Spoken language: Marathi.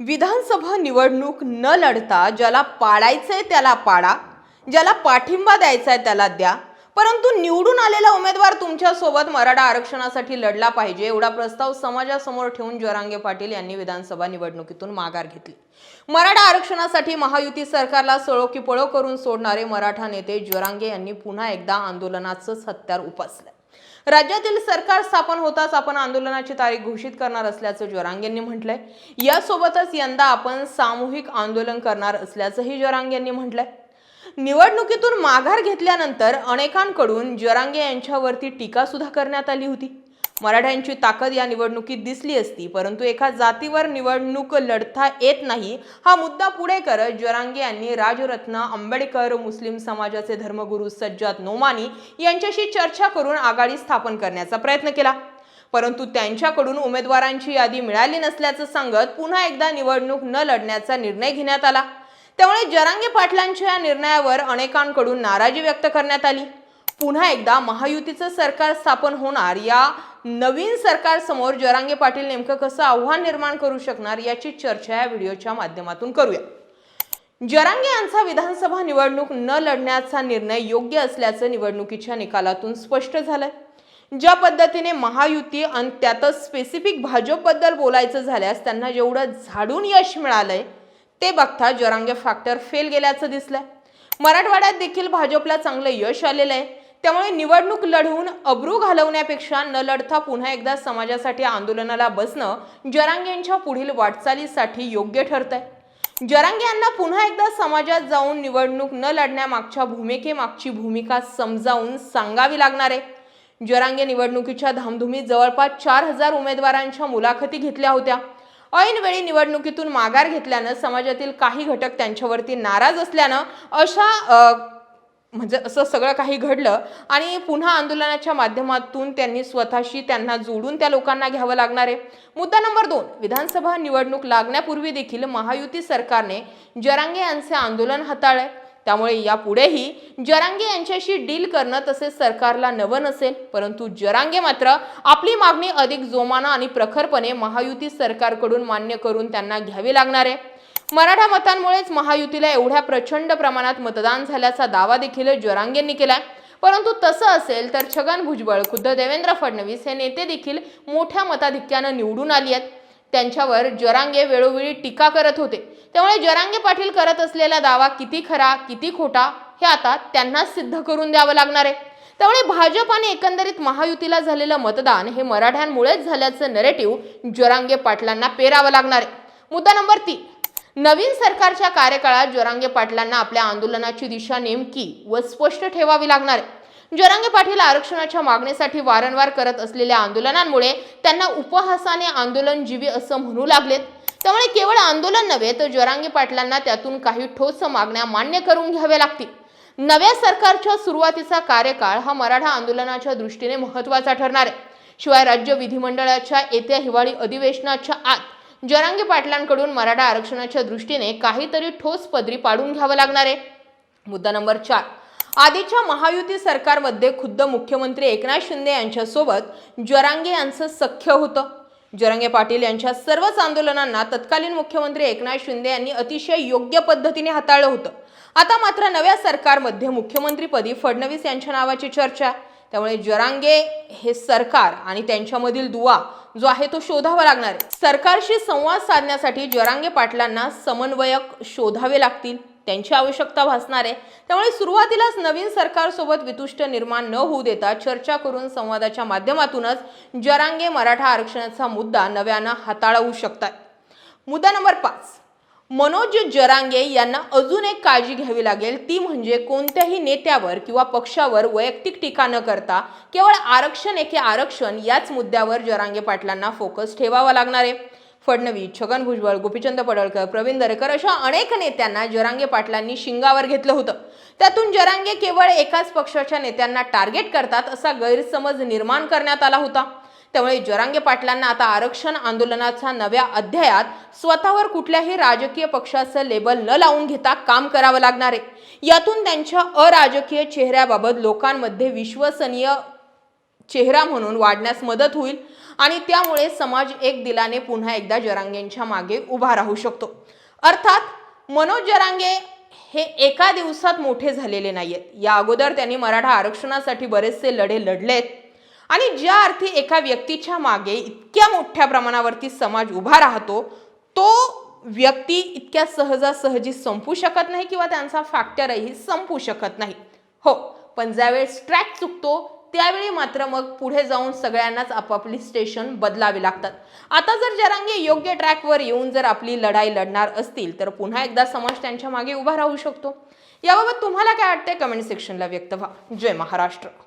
विधानसभा निवडणूक न लढता ज्याला पाडायचंय त्याला पाडा ज्याला पाठिंबा द्यायचा आहे त्याला द्या. परंतु निवडून आलेला उमेदवार तुमच्यासोबत मराठा आरक्षणासाठी लढला पाहिजे एवढा प्रस्ताव समाजासमोर ठेवून जरांगे पाटील यांनी विधानसभा निवडणुकीतून माघार घेतली. मराठा आरक्षणासाठी महायुती सरकारला सळोकी पळो करून सोडणारे मराठा नेते जरांगे यांनी पुन्हा एकदा आंदोलनाचंच हत्यार उपासलं राज्यातील सरकार स्थापन होताच आपण आंदोलनाची तारीख घोषित करणार असल्याचं जोरांग यांनी म्हटलंय. यासोबतच यंदा आपण सामूहिक आंदोलन करणार असल्याचंही जोरांग यांनी म्हटलंय. निवडणुकीतून माघार घेतल्यानंतर अनेकांकडून जरांगे यांच्यावरती टीका सुद्धा करण्यात आली होती. मराठ्यांची ताकद या निवडणुकीत दिसली असती परंतु एका जातीवर निवडणूक लढता येत नाही हा मुद्दा पुढे करत जरांगे यांनी राजरत्न आंबेडकर मुस्लिम समाजाचे धर्मगुरू सज्जाद नोमानी यांच्याशी चर्चा करून आघाडी स्थापन करण्याचा प्रयत्न केला. परंतु त्यांच्याकडून उमेदवारांची यादी मिळाली नसल्याचं सांगत पुन्हा एकदा निवडणूक न लढण्याचा निर्णय घेण्यात आला. त्यामुळे जरांगे पाटलांच्या या निर्णयावर अनेकांकडून नाराजी व्यक्त करण्यात आली. पुन्हा एकदा महायुतीचं सरकार स्थापन होणार या नवीन सरकारसमोर जरांगे पाटील नेमकं कसं आव्हान निर्माण करू शकणार याची चर्चा या व्हिडिओच्या माध्यमातून करूया. जरांगे यांचा विधानसभा निवडणूक न लढण्याचा निर्णय योग्य असल्याचं निवडणुकीच्या निकालातून स्पष्ट झालंय. ज्या पद्धतीने महायुती आणि त्यातच स्पेसिफिक भाजपबद्दल बोलायचं झाल्यास त्यांना जेवढं झाडून यश मिळालंय ते बघता जरांगे फॅक्टर फेल गेल्याचं दिसलंय. मराठवाड्यात देखील भाजपला चांगलं यश आलेलं आहे त्यामुळे निवडणूक लढवून अब्रू घालवण्यापेक्षा न लढता पुन्हा एकदा समाजासाठी आंदोलनाला बसणं जरांग यांच्या पुढील वाटचालीसाठी योग्य ठरतंय. जरांग यांना पुन्हा एकदा समाजात जाऊन निवडणूक न लढण्यामागच्या भूमिकेमागची भूमिका समजावून सांगावी लागणार आहे. जरांगे निवडणुकीच्या धामधुमीत जवळपास चार हजार उमेदवारांच्या मुलाखती घेतल्या होत्या. ऐनवेळी निवडणुकीतून माघार घेतल्यानं समाजातील काही घटक त्यांच्यावरती नाराज असल्यानं अशा म्हणजे असं सगळं काही घडलं आणि पुन्हा आंदोलनाच्या माध्यमातून त्यांनी स्वतःशी त्यांना जोडून त्या लोकांना घ्यावं लागणार आहे. मुद्दा नंबर दोन विधानसभा निवडणूक लागण्यापूर्वी देखील महायुती सरकारने जरांगे यांचे आंदोलन हाताळले. त्यामुळे यापुढेही जरांगे यांच्याशी डील करणं तसेच सरकारला नवं नसेल परंतु जरांगे मात्र आपली मागणी अधिक जोमानं आणि प्रखरपणे महायुती सरकारकडून मान्य करून त्यांना घ्यावी लागणार आहे. मराठा मतांमुळेच महायुतीला एवढ्या प्रचंड प्रमाणात मतदान झाल्याचा दावा देखील जरांगेंनी केलाय. परंतु तसं असेल तर छगन भुजबळ खुद्द देवेंद्र फडणवीस हे नेते देखील मोठ्या मताधिक्यानं निवडून आली आहेत. त्यांच्यावर जरांगे वेळोवेळी टीका करत होते. त्यामुळे जरांगे पाटील करत असलेला दावा किती खरा किती खोटा हे आता त्यांनाच सिद्ध करून द्यावं लागणार आहे. त्यामुळे भाजप आणि एकंदरीत महायुतीला झालेलं मतदान हे मराठ्यांमुळेच झाल्याचं नरेटिव्ह जरांगे पाटलांना पेरावं लागणार आहे. मुद्दा नंबर तीन. नवीन सरकारच्या कार्यकाळात ज्वरांगे पाटलांना आपल्या आंदोलनाची दिशा नेमकी व स्पष्ट ठेवावी लागणार आहे. जरांगे पाटील आरक्षणाच्या मागणीसाठी वारंवार करत असलेल्या आंदोलनांमुळे त्यांना उपहासाने आंदोलनजीवी असं म्हणू लागलेत. त्यामुळे केवळ आंदोलन नव्हे तर जरांगे पाटलांना त्यातून काही ठोस मागण्या मान्य करून घ्याव्या लागतील. नव्या सरकारच्या सुरुवातीचा कार्यकाळ हा मराठा आंदोलनाच्या दृष्टीने महत्त्वाचा ठरणार आहे. शिवाय राज्य विधिमंडळाच्या येत्या हिवाळी अधिवेशनाच्या आत जरांगे पाटलांकडून मराठा आरक्षणाच्या दृष्टीने काहीतरी ठोस पदरी पाडून घ्यावं लागणार आहे. मुद्दा नंबर चार. आधीच्या महायुती सरकारमध्ये खुद्द मुख्यमंत्री एकनाथ शिंदे यांच्यासोबत जरांगे यांचं सख्य होतं. जरांगे पाटील यांच्या सर्वच आंदोलनांना तत्कालीन मुख्यमंत्री एकनाथ शिंदे यांनी अतिशय योग्य पद्धतीने हाताळलं होतं. आता मात्र नव्या सरकारमध्ये मुख्यमंत्रीपदी फडणवीस यांच्या नावाची चर्चा. आहे. त्यामुळे जरांगे हे सरकार आणि त्यांच्यामधील दुवा जो आहे तो शोधावा लागणार आहे. सरकारशी संवाद साधण्यासाठी जरांगे पाटलांना समन्वयक शोधावे लागतील. त्यांची आवश्यकता भासणार आहे. त्यामुळे सुरुवातीलाच नवीन सरकारसोबत वितुष्ट निर्माण न होऊ देता चर्चा करून संवादाच्या माध्यमातूनच जरांगे मराठा आरक्षणाचा मुद्दा नव्यानं हाताळवू शकतात मुद्दा नंबर पाच. मनोज जरांगे यांना अजून एक काळजी घ्यावी लागेल. ती म्हणजे कोणत्याही नेत्यावर किंवा पक्षावर वैयक्तिक टीका न करता केवळ आरक्षण एके आरक्षण याच मुद्द्यावर जरांगे पाटलांना फोकस ठेवावा लागणार आहे. फडणवीस छगन भुजबळ गोपीचंद पडळकर प्रवीण दरेकर अशा अनेक नेत्यांना जरांगे पाटलांनी शिंगावर घेतलं होतं. त्यातून जरांगे केवळ एकाच पक्षाच्या नेत्यांना टार्गेट करतात असा गैरसमज निर्माण करण्यात आला होता. त्यामुळे जरांगे पाटलांना आता आरक्षण आंदोलनाच्या नव्या अध्यायात स्वतःवर कुठल्याही राजकीय पक्षाचं लेबल न लावून घेता काम करावं लागणार आहे. यातून त्यांच्या अराजकीय चेहऱ्याबाबत लोकांमध्ये विश्वसनीय चेहरा म्हणून वाढण्यास मदत होईल. आणि त्यामुळे समाज एक दिलाने पुन्हा एकदा जरांगेंच्या मागे उभा राहू शकतो. अर्थात मनोज जरांगे हे एका दिवसात मोठे झालेले नाहीयेत. या अगोदर त्यांनी मराठा आरक्षणासाठी बरेचसे लढे लढलेत आणि ज्या अर्थी एका व्यक्तीच्या मागे इतक्या मोठ्या प्रमाणावरती समाज उभा राहतो तो व्यक्ती इतक्या सहजासहजी संपू शकत नाही किंवा त्यांचा फॅक्टरही संपू शकत नाही. हो पण ज्यावेळेस ट्रॅक चुकतो त्यावेळी मात्र मग पुढे जाऊन सगळ्यांनाच आपापली स्टेशन बदलावी लागतात. आता जर जरांगे योग्य ट्रॅकवर येऊन जर आपली लढाई लढणार असतील तर पुन्हा एकदा समाज त्यांच्या मागे उभा राहू शकतो. याबाबत तुम्हाला काय वाटतंय? कमेंट सेक्शनला व्यक्त व्हा. जय महाराष्ट्र.